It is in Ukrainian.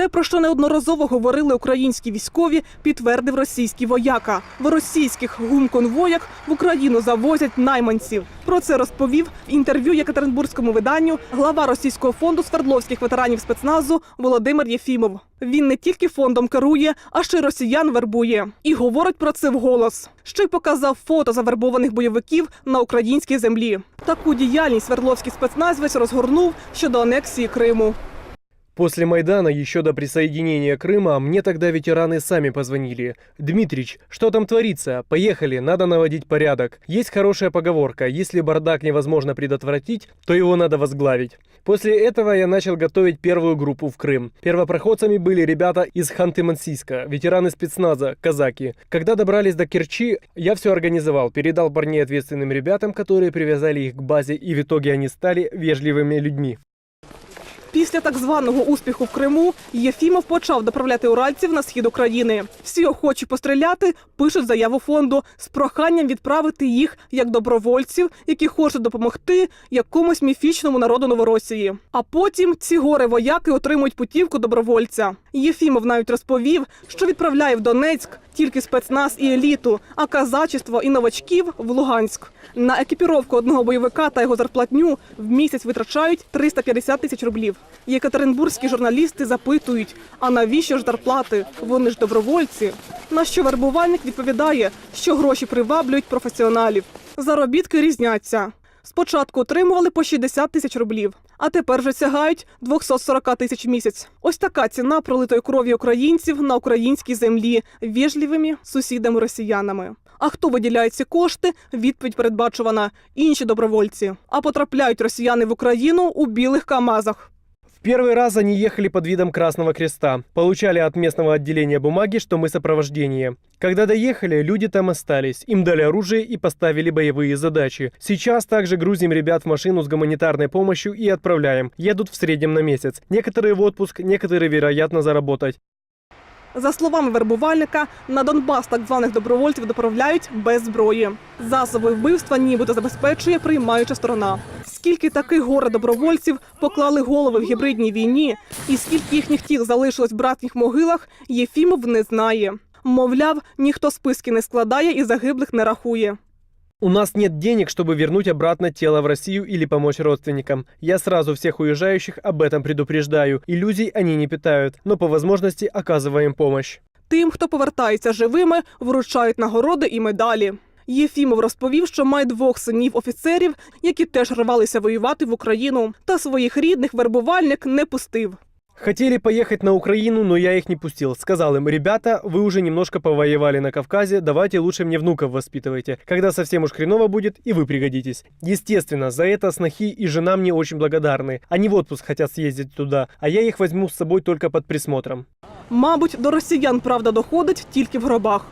Те, про що неодноразово говорили українські військові, підтвердив російський вояка. В російських гумконвоях в Україну завозять найманців. Про це розповів в інтерв'ю Єкатеринбурзькому виданню глава російського фонду Свердловських ветеранів спецназу Володимир Єфімов. Він не тільки фондом керує, а ще й росіян вербує. І говорить про це вголос. Ще й показав фото завербованих бойовиків на українській землі. Таку діяльність Свердловський спецназівець розгорнув щодо анексії Криму. После Майдана, еще до присоединения Крыма, мне тогда ветераны сами позвонили. «Дмитрич, что там творится? Поехали, надо наводить порядок. Есть хорошая поговорка, если бардак невозможно предотвратить, то его надо возглавить». После этого я начал готовить первую группу в Крым. Первопроходцами были ребята из Ханты-Мансийска, ветераны спецназа, казаки. Когда добрались до Керчи, я все организовал, передал парней ответственным ребятам, которые привязали их к базе, и в итоге они стали вежливыми людьми. Після так званого успіху в Криму Єфімов почав доправляти уральців на схід України. Всі охочі постріляти пишуть заяву фонду з проханням відправити їх як добровольців, які хочуть допомогти якомусь міфічному народу Новоросії. А потім ці гори вояки отримують путівку добровольця. Єфімов навіть розповів, що відправляє в Донецьк тільки спецназ і еліту, а казачество і новачків в Луганськ. На екіпіровку одного бойовика та його зарплатню в місяць витрачають 350 тисяч рублів. Єкатеринбурзькі журналісти запитують: а навіщо ж зарплати? Вони ж добровольці. На що вербувальник відповідає, що гроші приваблюють професіоналів. Заробітки різняться. Спочатку отримували по 60 тисяч рублів, а тепер вже сягають 240 тисяч місяць. Ось така ціна пролитої крові українців на українській землі вежливими сусідами-росіянами. А хто виділяє ці кошти? Відповідь передбачувана інші добровольці. А потрапляють росіяни в Україну у білих камазах. В первый раз они ехали под видом Красного Креста. Получали от местного отделения бумаги, что мы сопровождение. Когда доехали, люди там остались. Им дали оружие и поставили боевые задачи. Сейчас также грузим ребят в машину с гуманитарной помощью и отправляем. Едут в среднем на месяц. Некоторые в отпуск, некоторые, вероятно, заработать. За словами вербувальника, на Донбас так званих добровольців доправляють без зброї. Засоби вбивства нібито забезпечує приймаюча сторона. Скільки таких горе добровольців поклали голови в гібридній війні, і скільки їхніх тіл залишилось в братніх могилах, Єфімов не знає. Мовляв, ніхто списки не складає і загиблих не рахує. У нас нет денег, чтобы вернуть обратно тело в Россию или помочь родственникам. Я сразу всех уезжающих об этом предупреждаю. Иллюзий они не питают, но по возможности оказываем помощь. Тим, хто повертається живими, вручають нагороди і медалі. Єфімов розповів, що має двох синів офіцерів, які теж рвалися воювати в Україну, та своїх рідних вербувальник не пустив. Хотели поехать на Украину, но я их не пустил. Сказал им, ребята, вы уже немножко повоевали на Кавказе, давайте лучше мне внуков воспитывайте. Когда совсем уж хреново будет, и вы пригодитесь. Естественно, за это снохи и жена мне очень благодарны. Они в отпуск хотят съездить туда, а я их возьму с собой только под присмотром. Мабуть, до росіян правда доходить тільки в гробах.